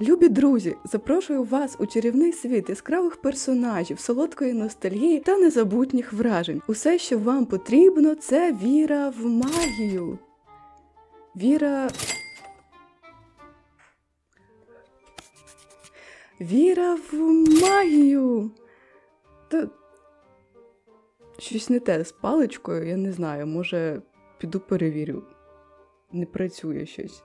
Любі друзі, запрошую вас у чарівний світ яскравих персонажів, солодкої ностальгії та незабутніх вражень. Усе, що вам потрібно, це віра в магію. Віра. Віра в магію. Та щось не те з паличкою, я не знаю, може піду перевірю. Не працює щось.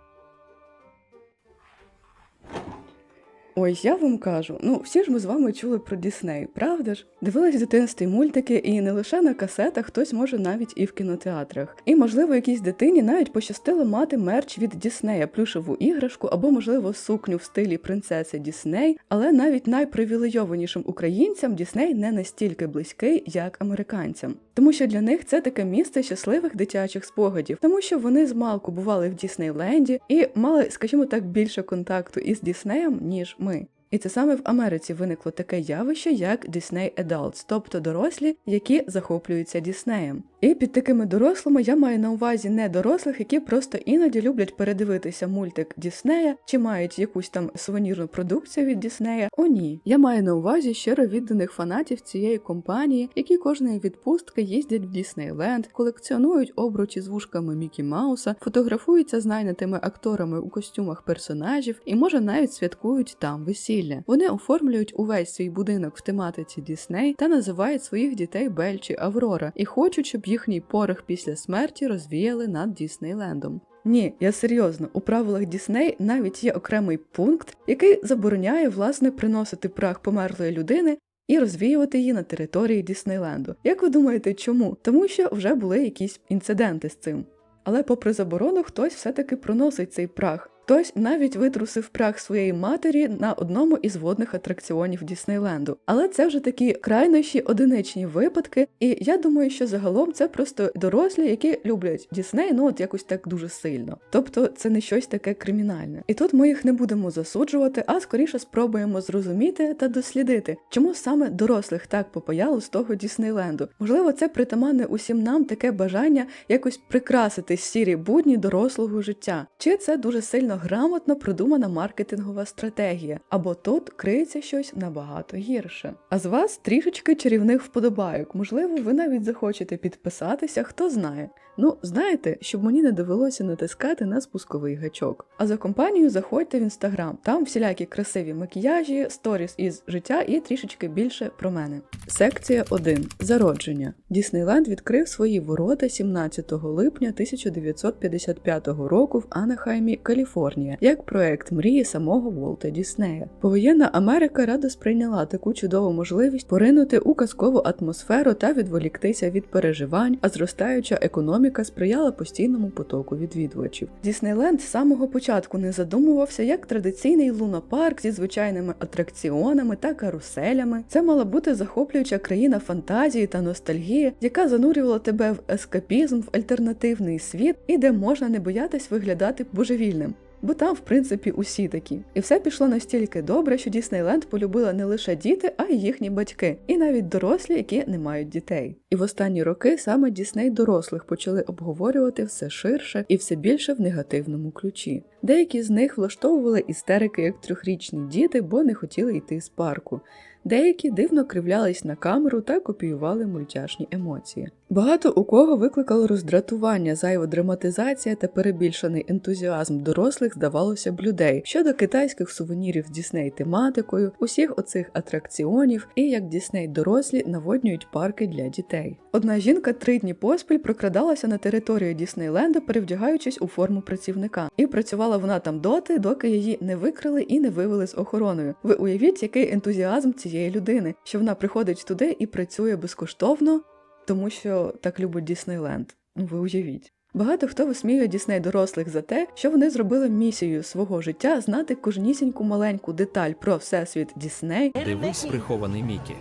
Ой, я вам кажу, ну всі ж ми з вами чули про Дісней, правда ж? Дивились дитинстві мультики, і не лише на касетах, хтось може навіть і в кінотеатрах. І можливо, якійсь дитині навіть пощастило мати мерч від Діснея, плюшеву іграшку або, можливо, сукню в стилі принцеси Дісней. Але навіть найпривілейованішим українцям Дісней не настільки близький, як американцям. Тому що для них це таке місце щасливих дитячих спогадів, тому що вони з малку бували в Діснейленді і мали, скажімо так, більше контакту із Діснеєм, ніж ми. І це саме в Америці виникло таке явище, як Disney Adults, тобто дорослі, які захоплюються Діснеєм. І під такими дорослими я маю на увазі не дорослих, які просто іноді люблять передивитися мультик Діснея чи мають якусь там сувенірну продукцію від Діснея. О, ні, я маю на увазі щиро відданих фанатів цієї компанії, які кожної відпустки їздять в Діснейленд, колекціонують обручі з вушками Мікі Мауса, фотографуються з найнятими акторами у костюмах персонажів і може навіть святкують там весілля. Вони оформлюють увесь свій будинок в тематиці Дісней та називають своїх дітей Бель чи Аврора і хочуть, щоб їхній порох після смерті розвіяли над Діснейлендом. Ні, я серйозно, у правилах Дісней навіть є окремий пункт, який забороняє власне приносити прах померлої людини. І розвіювати її на території Діснейленду. Як ви думаєте, чому? Тому що вже були якісь інциденти з цим. Але попри заборону, хтось все-таки проносить цей прах. Хтось навіть витрусив прах своєї матері на одному із водних атракціонів Діснейленду. Але це вже такі крайнощі одиничні випадки, і я думаю, що загалом це просто дорослі, які люблять Дісней, ну от якось так дуже сильно. Тобто це не щось таке кримінальне. І тут ми їх не будемо засуджувати, а скоріше спробуємо зрозуміти та дослідити, чому саме дорослих так попаяло з того Діснейленду. Можливо, це притаманне усім нам таке бажання якось прикрасити сірі будні дорослого життя, чи це дуже сильно грамотно продумана маркетингова стратегія, або тут криється щось набагато гірше. А з вас трішечки чарівних вподобайок. Можливо, ви навіть захочете підписатися, хто знає. Ну, знаєте, щоб мені не довелося натискати на спусковий гачок. А за компанію заходьте в інстаграм. Там всілякі красиві макіяжі, сторіс із життя і трішечки більше про мене. Секція 1. Зародження. Діснейленд відкрив свої ворота 17 липня 1955 року в Анахаймі, Каліфорнія, як проект мрії самого Волта Діснея. Повоєнна Америка радо сприйняла таку чудову можливість поринути у казкову атмосферу та відволіктися від переживань, а зростаюча економіка сприяла постійному потоку відвідувачів. Діснейленд з самого початку не задумувався як традиційний лунопарк зі звичайними атракціонами та каруселями. Це мала бути захоплююча країна фантазії та ностальгії, яка занурювала тебе в ескапізм, в альтернативний світ і де можна не боятись виглядати божевільним. Бо там, в принципі, усі такі. І все пішло настільки добре, що Діснейленд полюбила не лише діти, а й їхні батьки, і навіть дорослі, які не мають дітей. І в останні роки саме Дісней дорослих почали обговорювати все ширше і все більше в негативному ключі. Деякі з них влаштовували істерики як трьохрічні діти, бо не хотіли йти з парку. Деякі дивно кривлялись на камеру та копіювали мультяшні емоції. Багато у кого викликало роздратування, зайва драматизація та перебільшений ентузіазм дорослих, здавалося б, людей щодо китайських сувенірів з Дісней тематикою, усіх оцих атракціонів і як Дісней дорослі наводнюють парки для дітей. Одна жінка три дні поспіль прокрадалася на територію Діснейленду, перевдягаючись у форму працівника, і працювала вона там доти, доки її не викрили і не вивели з охороною. Ви уявіть, який ентузіазм цієї людини, що вона приходить туди і працює безкоштовно, тому що так любить Діснейленд. Ну ви уявіть. Багато хто висміює Дісней дорослих за те, що вони зробили місією свого життя знати кожнісіньку маленьку деталь про всесвіт Дісней, Дивись прихований Мікі.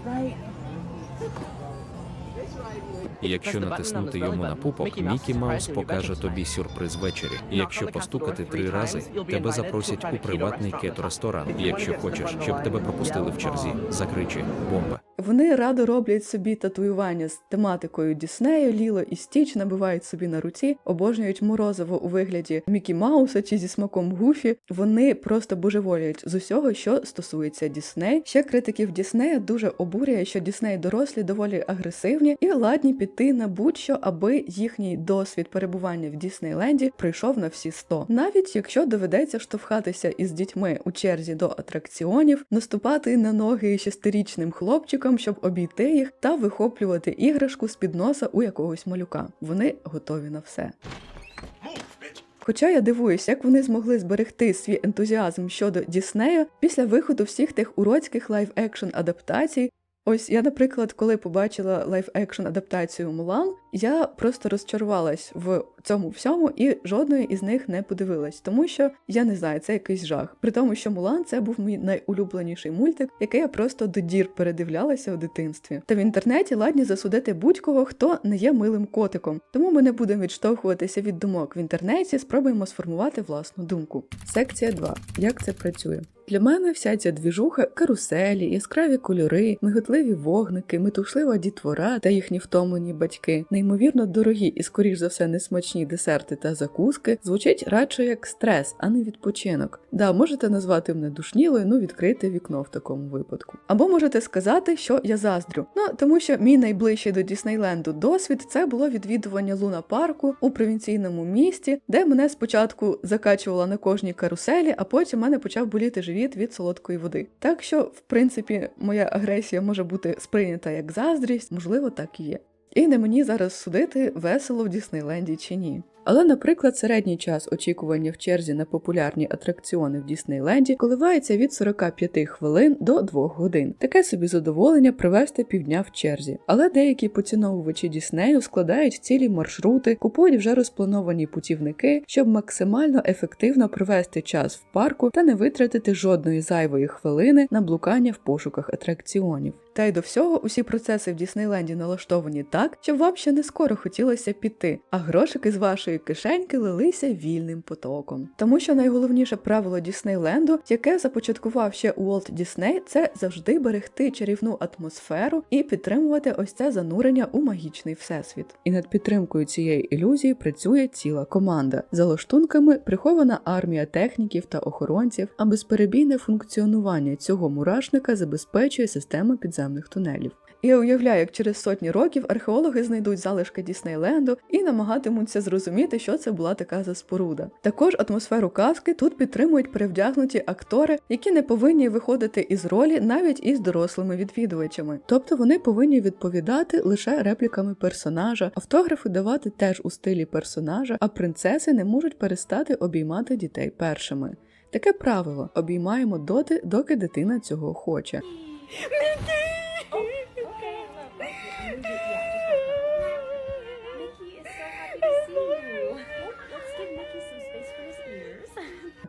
І Якщо натиснути йому на пупок, Мікі Маус покаже тобі сюрприз ввечері. І Якщо постукати три рази, тебе запросять у приватний кет-ресторан. І Якщо хочеш, щоб тебе пропустили в черзі, закричи бомба. Вони радо роблять собі татуювання з тематикою Діснею, Ліло і Стіч набивають собі на руці, обожнюють морозиво у вигляді Мікі Мауса чи зі смаком Гуфі. Вони просто божеволюють з усього, що стосується Дісней. Ще критиків Діснея дуже обурює, що Дісней дорослі доволі агресивні і ладні піти на будь-що, аби їхній досвід перебування в Діснейленді прийшов на всі 100. Навіть якщо доведеться штовхатися із дітьми у черзі до атракціонів, наступати на ноги шестирічним хлопчикам, щоб обійти їх, та вихоплювати іграшку з під носа у якогось малюка. Вони готові на все. Хоча я дивуюсь, як вони змогли зберегти свій ентузіазм щодо Діснею після виходу всіх тих уроцьких лайв-екшн адаптацій. Ось я, наприклад, коли побачила лайв-екшн адаптацію Мулан, я просто розчарувалась в цьому всьому і жодної із них не подивилась, тому що я не знаю, це якийсь жах. При тому, що Мулан це був мій найулюбленіший мультик, який я просто до дір передивлялася у дитинстві. Та в інтернеті ладні засудити будь-кого, хто не є милим котиком. Тому ми не будемо відштовхуватися від думок в інтернеті, спробуємо сформувати власну думку. Секція 2. Як це працює? Для мене вся ця двіжуха, каруселі, яскраві кольори, миготливі вогники, метушлива дітвора та їхні втомлені батьки, неймовірно дорогі і, скоріш за все, несмачні десерти та закуски, звучить радше як стрес, а не відпочинок. Да, можете назвати мене душнілою, ну відкрити вікно в такому випадку. Або можете сказати, що я заздрю. Ну тому що мій найближчий до Діснейленду досвід це було відвідування луна парку у провінційному місті, де мене спочатку закачувала на кожній каруселі, а потім мене почав боліти живіт від солодкої води. Так що, в принципі, моя агресія може бути сприйнята як заздрість, можливо, так і є. І не мені зараз судити, весело в Діснейленді чи ні. Але, наприклад, середній час очікування в черзі на популярні атракціони в Діснейленді коливається від 45 хвилин до 2 годин. Таке собі задоволення провести півдня в черзі. Але деякі поціновувачі Діснею складають цілі маршрути, купують вже розплановані путівники, щоб максимально ефективно провести час в парку та не витратити жодної зайвої хвилини на блукання в пошуках атракціонів. Та й до всього усі процеси в Діснейленді налаштовані так, щоб вам ще не скоро хотілося піти, а грошики з вашої кишеньки лилися вільним потоком. Тому що найголовніше правило Діснейленду, яке започаткував ще Уолт Дісней, це завжди берегти чарівну атмосферу і підтримувати ось це занурення у магічний всесвіт. І над підтримкою цієї ілюзії працює ціла команда. За лаштунками прихована армія техніків та охоронців, а безперебійне функціонування цього мурашника забезпечує система підземних тунелів. Я уявляю, як через сотні років археологи знайдуть залишки Діснейленду і намагатимуться зрозуміти, що це була така за споруда. Також атмосферу казки тут підтримують перевдягнуті актори, які не повинні виходити із ролі навіть із дорослими відвідувачами. Тобто вони повинні відповідати лише репліками персонажа, автографи давати теж у стилі персонажа, а принцеси не можуть перестати обіймати дітей першими. Таке правило обіймаємо доти, доки дитина цього хоче.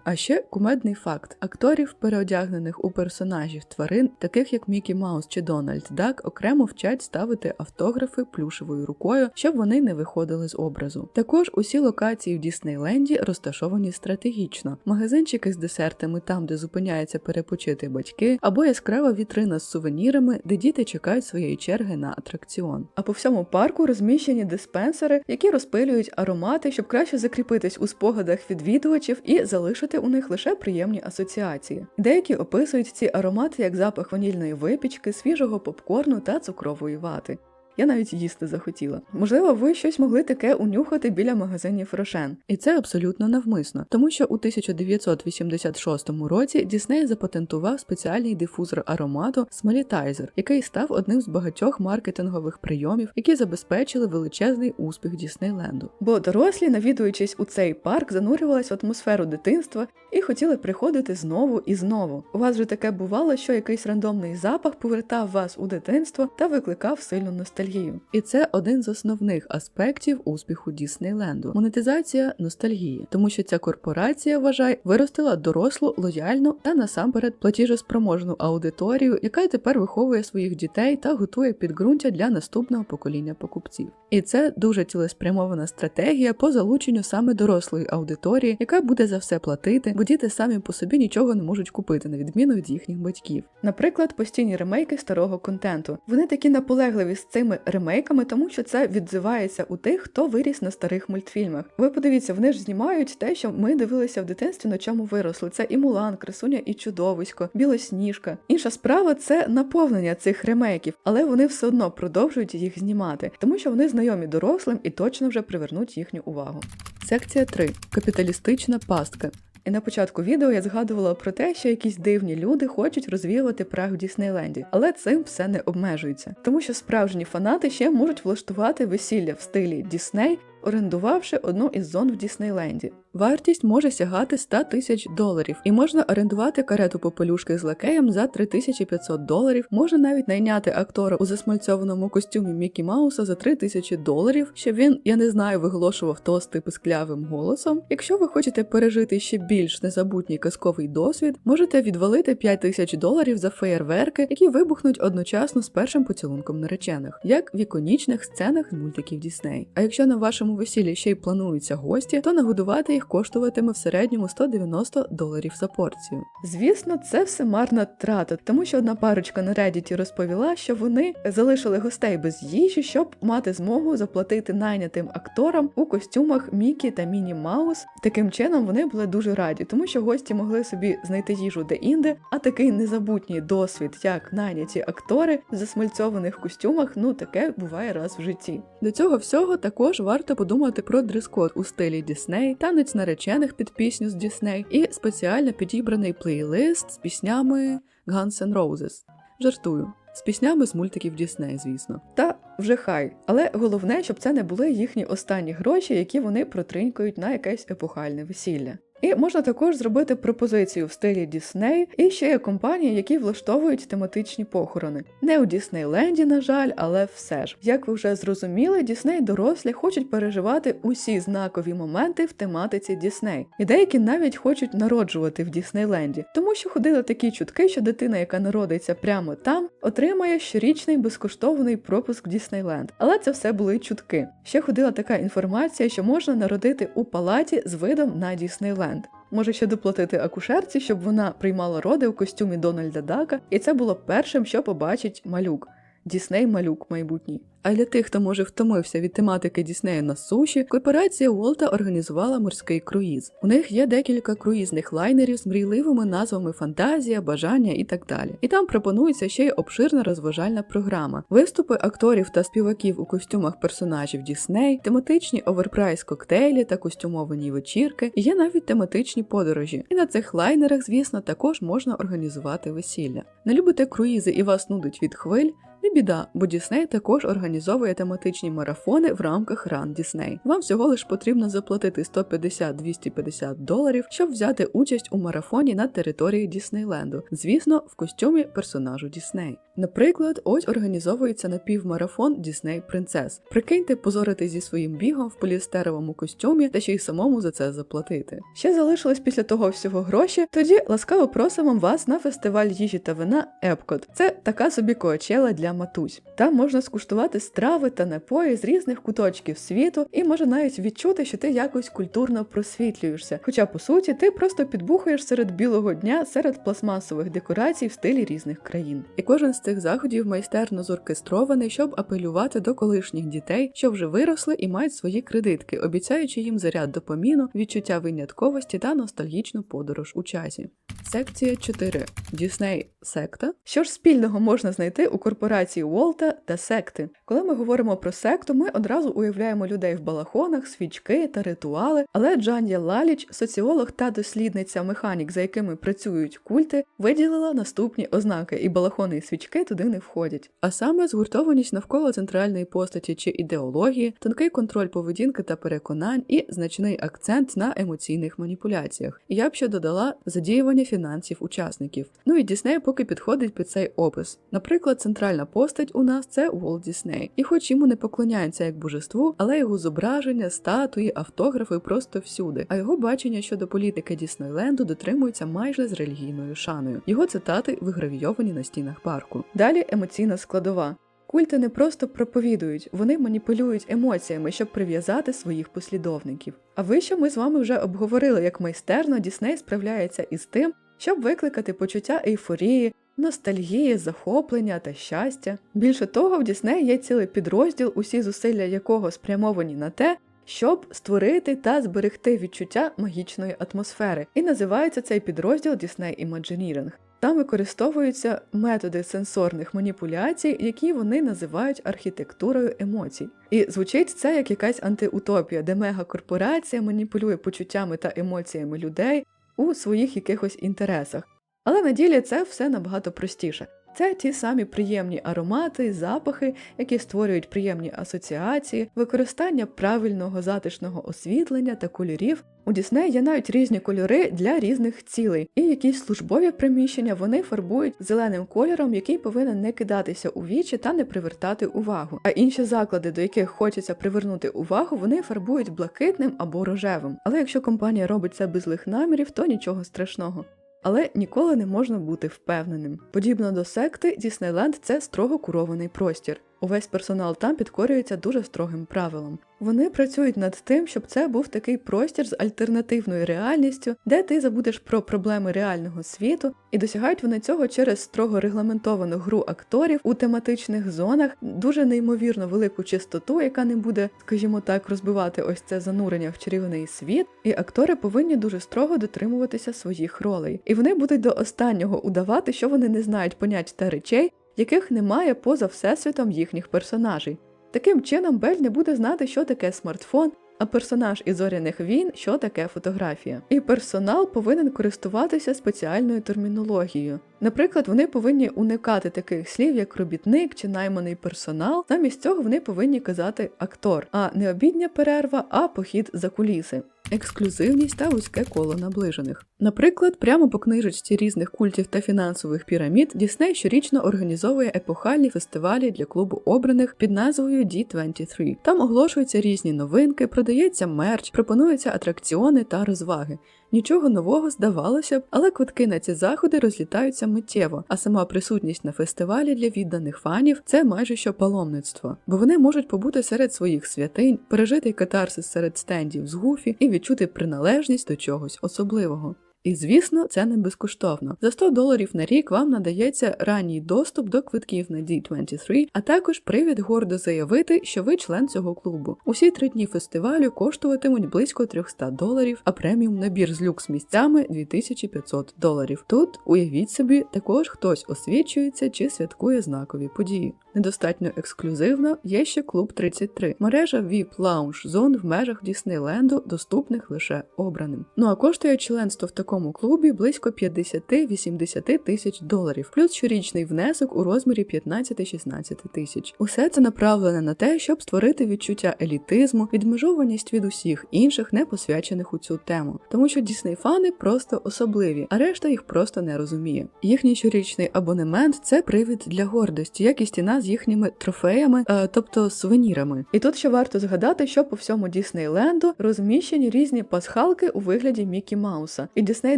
А ще кумедний факт: акторів, переодягнених у персонажів тварин, таких як Мікі Маус чи Дональд Дак, окремо вчать ставити автографи плюшевою рукою, щоб вони не виходили з образу. Також усі локації в Діснейленді розташовані стратегічно: магазинчики з десертами там, де зупиняються перепочити батьки, або яскрава вітрина з сувенірами, де діти чекають своєї черги на атракціон. А по всьому парку розміщені диспенсери, які розпилюють аромати, щоб краще закріпитись у спогадах відвідувачів і залишити у них лише приємні асоціації. Деякі описують ці аромати як запах ванільної випічки, свіжого попкорну та цукрової вати. Я навіть їсти захотіла. Можливо, ви щось могли таке унюхати біля магазинів Рошен. І це абсолютно навмисно, тому що у 1986 році Дісней запатентував спеціальний дифузор аромату Smellitizer, який став одним з багатьох маркетингових прийомів, які забезпечили величезний успіх Діснейленду. Бо дорослі, навідуючись у цей парк, занурювались в атмосферу дитинства і хотіли приходити знову і знову. У вас же таке бувало, що якийсь рандомний запах повертав вас у дитинство та викликав сильну ностальгію. Ностальгію. І це один з основних аспектів успіху Діснейленду монетизація ностальгії, тому що ця корпорація вважай виростила дорослу, лояльну та насамперед платіжоспроможну аудиторію, яка тепер виховує своїх дітей та готує підґрунтя для наступного покоління покупців. І це дуже цілеспрямована стратегія по залученню саме дорослої аудиторії, яка буде за все платити, бо діти самі по собі нічого не можуть купити, на відміну від їхніх батьків. Наприклад, постійні ремейки старого контенту. Вони такі наполегливі з цими ремейками, тому що це відзивається у тих, хто виріс на старих мультфільмах. Ви подивіться, вони ж знімають те, що ми дивилися в дитинстві, на чому виросли. Це і Мулан, Красуня і Чудовисько, Білосніжка. Інша справа це наповнення цих ремейків, але вони все одно продовжують їх знімати, тому що вони знайомі дорослим і точно вже привернуть їхню увагу. Секція 3. Капіталістична пастка. І на початку відео я згадувала про те, що якісь дивні люди хочуть розвіювати прах в Діснейленді, але цим все не обмежується, тому що справжні фанати ще можуть влаштувати весілля в стилі Дісней, орендувавши одну із зон в Діснейленді. Вартість може сягати 100 тисяч доларів, і можна орендувати карету попелюшки з лакеєм за 3500 доларів. Можна навіть найняти актора у засмальцьованому костюмі Мікі Мауса за 3000 доларів, щоб він, я не знаю, виголошував тости писклявим голосом. Якщо ви хочете пережити ще більш незабутній казковий досвід, можете відвалити 5000 доларів за феєрверки, які вибухнуть одночасно з першим поцілунком наречених, як в іконічних сценах з мультиків Дісней. А якщо на вашому весіллі ще й плануються гості, то нагодувати їх коштуватиме в середньому 190 доларів за порцію. Звісно, це все марна трата, тому що одна парочка на Reddit розповіла, що вони залишили гостей без їжі, щоб мати змогу заплатити найнятим акторам у костюмах Мікі та Міні Маус. Таким чином вони були дуже раді, тому що гості могли собі знайти їжу де-інде, а такий незабутній досвід, як найняті актори в засмальцьованих костюмах, ну таке буває раз в житті. До цього всього також варто подумати про дрес-код у стилі Дісней, танець наречених під пісню з Дісней і спеціально підібраний плейлист з піснями Guns N' Roses. Жартую. З піснями з мультиків Дісней, звісно. Та вже хай. Але головне, щоб це не були їхні останні гроші, які вони протринькають на якесь епохальне весілля. І можна також зробити пропозицію в стилі Дісней, і ще є компанії, які влаштовують тематичні похорони. Не у Діснейленді, на жаль, але все ж. Як ви вже зрозуміли, Дісней дорослі хочуть переживати усі знакові моменти в тематиці Дісней. І деякі навіть хочуть народжувати в Діснейленді, тому що ходили такі чутки, що дитина, яка народиться прямо там, отримає щорічний безкоштовний пропуск Діснейленд. Але це все були чутки. Ще ходила така інформація, що можна народити у палаті з видом на Діснейленд. Може ще доплатити акушерці, щоб вона приймала роди у костюмі Дональда Дака, і це було першим, що побачить малюк. Дісней малюк майбутній. А для тих, хто може втомився від тематики Діснею на суші, корпорація Уолта організувала морський круїз. У них є декілька круїзних лайнерів з мрійливими назвами Фантазія, Бажання і так далі. І там пропонується ще й обширна розважальна програма, виступи акторів та співаків у костюмах персонажів Дісней, тематичні оверпрайс коктейлі та костюмовані вечірки. І є навіть тематичні подорожі. І на цих лайнерах, звісно, також можна організувати весілля. Не любите круїзи і вас нудить від хвиль. Не біда, бо Дісней також організовує тематичні марафони в рамках Run Disney. Вам всього лиш потрібно заплатити 150-250 доларів, щоб взяти участь у марафоні на території Діснейленду, звісно, в костюмі персонажу Дісней. Наприклад, ось організовується напівмарафон Дісней Принцес. Прикиньте, позорити зі своїм бігом в поліестеровому костюмі та ще й самому за це заплатити. Ще залишилось після того всього гроші. Тоді ласкаво просимо вас на фестиваль їжі та вина Епкот. Це така собі коачела для матусь. Там можна скуштувати страви та напої з різних куточків світу, і може навіть відчути, що ти якось культурно просвітлюєшся. Хоча по суті ти просто підбухаєш серед білого дня серед пластмасових декорацій в стилі різних країн. І кожен цих заходів майстерно зоркестрований, щоб апелювати до колишніх дітей, що вже виросли і мають свої кредитки, обіцяючи їм заряд допоміну, відчуття винятковості та ностальгічну подорож у часі. Секція 4. Дісней секта. Що ж спільного можна знайти у корпорації Уолта та секти? Коли ми говоримо про секту, ми одразу уявляємо людей в балахонах, свічки та ритуали. Але Джан'я Лаліч, соціолог та дослідниця механік, за якими працюють культи, виділила наступні ознаки, і балахони і свічки туди не входять. А саме згуртованість навколо центральної постаті чи ідеології, тонкий контроль поведінки та переконань і значний акцент на емоційних маніпуляціях. Я б ще додала задіювання фінансів учасників. Ну і Дісней поки підходить під цей опис. Наприклад, центральна постать у нас це Уолт Дісней. І хоч йому не поклоняються як божеству, але його зображення, статуї, автографи просто всюди. А його бачення щодо політики Діснейленду дотримуються майже з релігійною шаною. Його цитати вигравійовані на стінах парку. Далі емоційна складова. Культи не просто проповідують, вони маніпулюють емоціями, щоб прив'язати своїх послідовників. А вище ми з вами вже обговорили, як майстерно Дісней справляється із тим, щоб викликати почуття ейфорії, ностальгії, захоплення та щастя. Більше того, в Дісней є цілий підрозділ, усі зусилля якого спрямовані на те, щоб створити та зберегти відчуття магічної атмосфери. І називається цей підрозділ Disney Imagineering. Там використовуються методи сенсорних маніпуляцій, які вони називають архітектурою емоцій. І звучить це як якась антиутопія, де мегакорпорація маніпулює почуттями та емоціями людей у своїх якихось інтересах. Але на ділі це все набагато простіше. Це ті самі приємні аромати, запахи, які створюють приємні асоціації, використання правильного затишного освітлення та кольорів. У Дісней є навіть різні кольори для різних цілей, і якісь службові приміщення вони фарбують зеленим кольором, який повинен не кидатися у вічі та не привертати увагу. А інші заклади, до яких хочеться привернути увагу, вони фарбують блакитним або рожевим. Але якщо компанія робить це без злих намірів, то нічого страшного. Але ніколи не можна бути впевненим. Подібно до секти, Діснейленд це строго курований простір. Увесь персонал там підкорюється дуже строгим правилам. Вони працюють над тим, щоб це був такий простір з альтернативною реальністю, де ти забудеш про проблеми реального світу, і досягають вони цього через строго регламентовану гру акторів у тематичних зонах, дуже неймовірно велику чистоту, яка не буде, скажімо так, розбивати ось це занурення в чарівний світ. І актори повинні дуже строго дотримуватися своїх ролей. І вони будуть до останнього удавати, що вони не знають понять та речей, яких немає поза всесвітом їхніх персонажей. Таким чином, Бель не буде знати, що таке смартфон, а персонаж із зоряних війн, що таке фотографія. І персонал повинен користуватися спеціальною термінологією. Наприклад, вони повинні уникати таких слів, як робітник чи найманий персонал. Замість цього вони повинні казати актор, а не обідня перерва, а похід за куліси. Ексклюзивність та вузьке коло наближених. Наприклад, прямо по книжечці різних культів та фінансових пірамід Дісней щорічно організовує епохальні фестивалі для клубу обраних під назвою D23. Там оголошуються різні новинки, продається мерч, пропонуються атракціони та розваги. Нічого нового здавалося б, але квитки на ці заходи розлітаються миттєво, а сама присутність на фестивалі для відданих фанів це майже що паломництво, бо вони можуть побути серед своїх святинь, пережити катарсис серед стендів з гуфі і відчути приналежність до чогось особливого. І звісно, це не безкоштовно. За 100 доларів на рік вам надається ранній доступ до квитків на D23, а також привід гордо заявити, що ви член цього клубу. Усі три дні фестивалю коштуватимуть близько 300 доларів, а преміум набір з люкс місцями 2500 доларів. Тут уявіть собі, також хтось освічується чи святкує знакові події. Недостатньо ексклюзивно є ще клуб 33, мережа VIP Lounge зон в межах Діснейленду, доступних лише обраним. Ну а коштує членство в такому клубі близько 50-80 тисяч доларів, плюс щорічний внесок у розмірі 15-16 тисяч. Усе це направлене на те, щоб створити відчуття елітизму, відмежованість від усіх інших, не посвячених у цю тему, тому що Дісней-фани просто особливі, а решта їх просто не розуміє. Їхній щорічний абонемент це привід для гордості, як і стіна з їхніми трофеями, е, тобто сувенірами. І тут ще варто згадати, що по всьому Діснейленду розміщені різні пасхалки у вигляді Мікі Мауса. І Дісней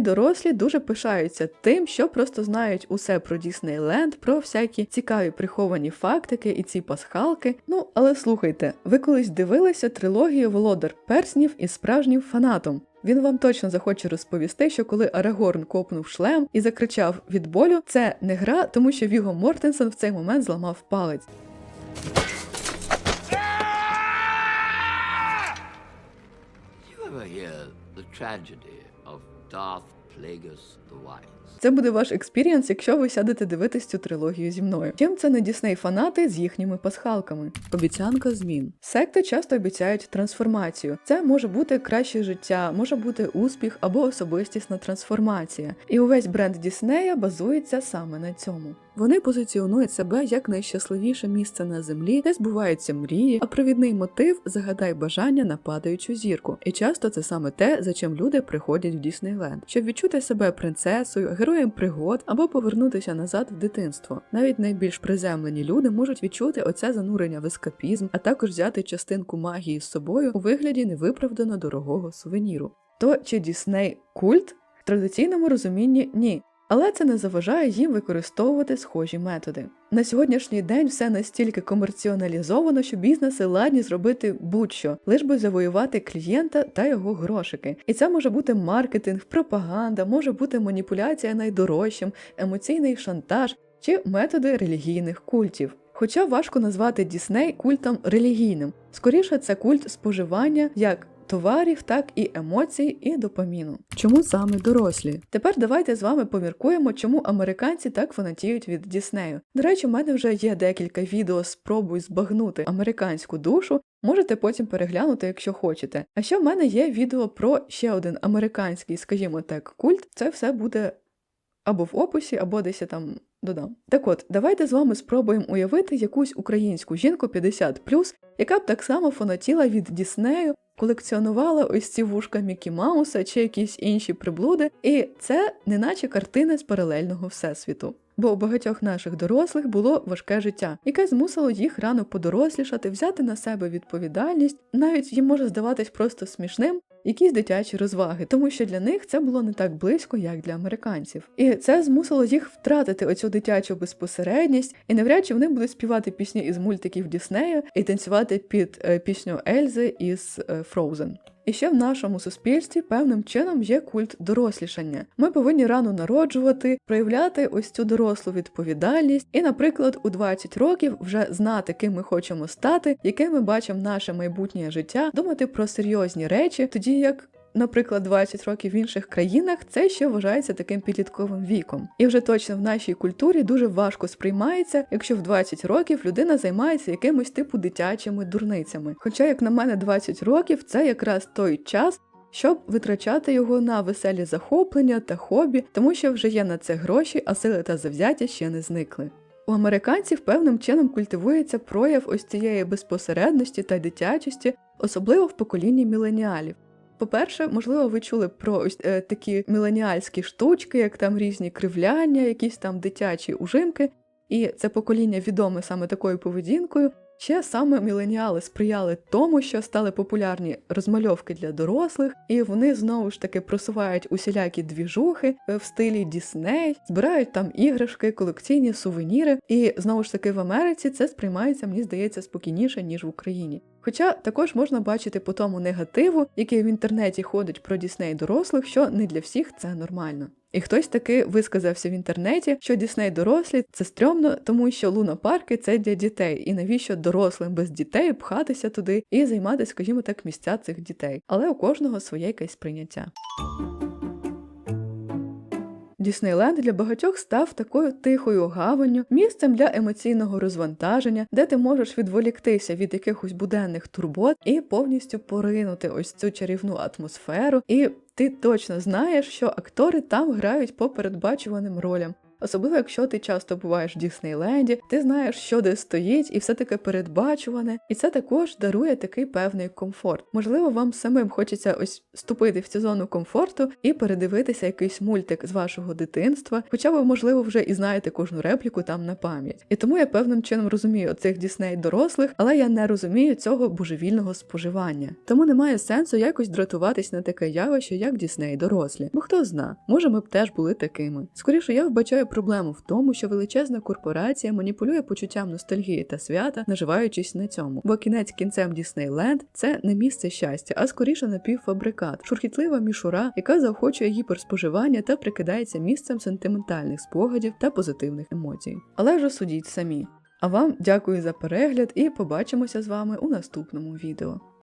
дорослі дуже пишаються тим, що просто знають усе про Діснейленд, про всякі цікаві приховані фактики і ці пасхалки. Ну але слухайте, ви колись дивилися трилогію Володар Перснів із справжнім фанатом. Він вам точно захоче розповісти, що коли Арагорн копнув шлем і закричав від болю, це не гра, тому що Віго Мортенсен в цей момент зламав палець. You the tragedy Darth Plagueis the Wise? Це буде ваш експірієнс, якщо ви сядете дивитись цю трилогію зі мною. Чим це не Дісней фанати з їхніми пасхалками? Обіцянка змін. Секти часто обіцяють трансформацію. Це може бути краще життя, може бути успіх або особистісна трансформація. І увесь бренд Діснея базується саме на цьому. Вони позиціонують себе як найщасливіше місце на землі, де збуваються мрії, а провідний мотив загадай бажання на падаючу зірку. І часто це саме те, за чим люди приходять в Діснейленд, щоб відчути себе принцесою, героєм пригод або повернутися назад в дитинство. Навіть найбільш приземлені люди можуть відчути оце занурення в ескапізм, а також взяти частинку магії з собою у вигляді невиправдано дорогого сувеніру. То чи Дісней культ? В традиційному розумінні ні. Але це не заважає їм використовувати схожі методи. На сьогоднішній день все настільки комерціоналізовано, що бізнеси ладні зробити будь-що, лиш би завоювати клієнта та його грошики. І це може бути маркетинг, пропаганда, може бути маніпуляція найдорожчим, емоційний шантаж чи методи релігійних культів. Хоча важко назвати Дісней культом релігійним, скоріше це культ споживання як товарів, так і емоцій, і допаміну. Чому саме дорослі? Тепер давайте з вами поміркуємо, чому американці так фанатіють від Діснею. До речі, у мене вже є декілька відео спробуй збагнути американську душу. Можете потім переглянути, якщо хочете. А ще в мене є відео про ще один американський, скажімо так, культ. Це все буде або в описі, або десь я там додам. Так от, давайте з вами спробуємо уявити якусь українську жінку 50 яка б так само фанатіла від Діснею, колекціонувала ось ці вушка Мікі Мауса чи якісь інші приблуди, і це неначе картина з паралельного всесвіту. Бо у багатьох наших дорослих було важке життя, яке змусило їх рано подорослішати, взяти на себе відповідальність. Навіть їм може здаватись просто смішним якісь дитячі розваги, тому що для них це було не так близько, як для американців. І це змусило їх втратити оцю дитячу безпосередність, і навряд чи вони будуть співати пісні із мультиків Діснею і танцювати під е, пісню Ельзи із е, Frozen. І ще в нашому суспільстві певним чином є культ дорослішання. Ми повинні рано народжувати, проявляти ось цю дорослу відповідальність, і, наприклад, у 20 років вже знати, ким ми хочемо стати, яким ми бачимо наше майбутнє життя, думати про серйозні речі, тоді як. Наприклад, 20 років в інших країнах це ще вважається таким підлітковим віком. І вже точно в нашій культурі дуже важко сприймається, якщо в 20 років людина займається якимось типу дитячими дурницями. Хоча, як на мене, 20 років це якраз той час. Щоб витрачати його на веселі захоплення та хобі, тому що вже є на це гроші, а сили та завзяття ще не зникли. У американців певним чином культивується прояв ось цієї безпосередності та дитячості, особливо в поколінні міленіалів. По-перше, можливо, ви чули про ось е, такі міленіальські штучки, як там різні кривляння, якісь там дитячі ужимки. І це покоління відоме саме такою поведінкою. Ще саме міленіали сприяли тому, що стали популярні розмальовки для дорослих, і вони знову ж таки просувають усілякі двіжухи е, в стилі Дісней, збирають там іграшки, колекційні сувеніри. І знову ж таки в Америці це сприймається, мені здається, спокійніше ніж в Україні. Хоча також можна бачити по тому негативу, який в інтернеті ходить про Дісней дорослих, що не для всіх це нормально. І хтось таки висказався в інтернеті, що Дісней дорослі це стрьомно, тому що луна парки це для дітей, і навіщо дорослим без дітей пхатися туди і займати, скажімо так, місця цих дітей. Але у кожного своє якесь сприйняття. Діснейленд для багатьох став такою тихою гаванню, місцем для емоційного розвантаження, де ти можеш відволіктися від якихось буденних турбот і повністю поринути ось цю чарівну атмосферу. І ти точно знаєш, що актори там грають по передбачуваним ролям. Особливо, якщо ти часто буваєш в Діснейленді, ти знаєш, що де стоїть, і все таке передбачуване, і це також дарує такий певний комфорт. Можливо, вам самим хочеться ось вступити в цю зону комфорту і передивитися якийсь мультик з вашого дитинства, хоча ви, можливо, вже і знаєте кожну репліку там на пам'ять. І тому я певним чином розумію цих Дісней дорослих, але я не розумію цього божевільного споживання. Тому немає сенсу якось дратуватись на таке явище, як Дісней дорослі. Бо хто зна, може ми б теж були такими. Скоріше я вбачаю проблему в тому, що величезна корпорація маніпулює почуттям ностальгії та свята, наживаючись на цьому. Бо кінець кінцем Діснейленд це не місце щастя, а скоріше напівфабрикат, шурхітлива мішура, яка заохочує гіперспоживання та прикидається місцем сентиментальних спогадів та позитивних емоцій. Але вже судіть самі. А вам дякую за перегляд і побачимося з вами у наступному відео.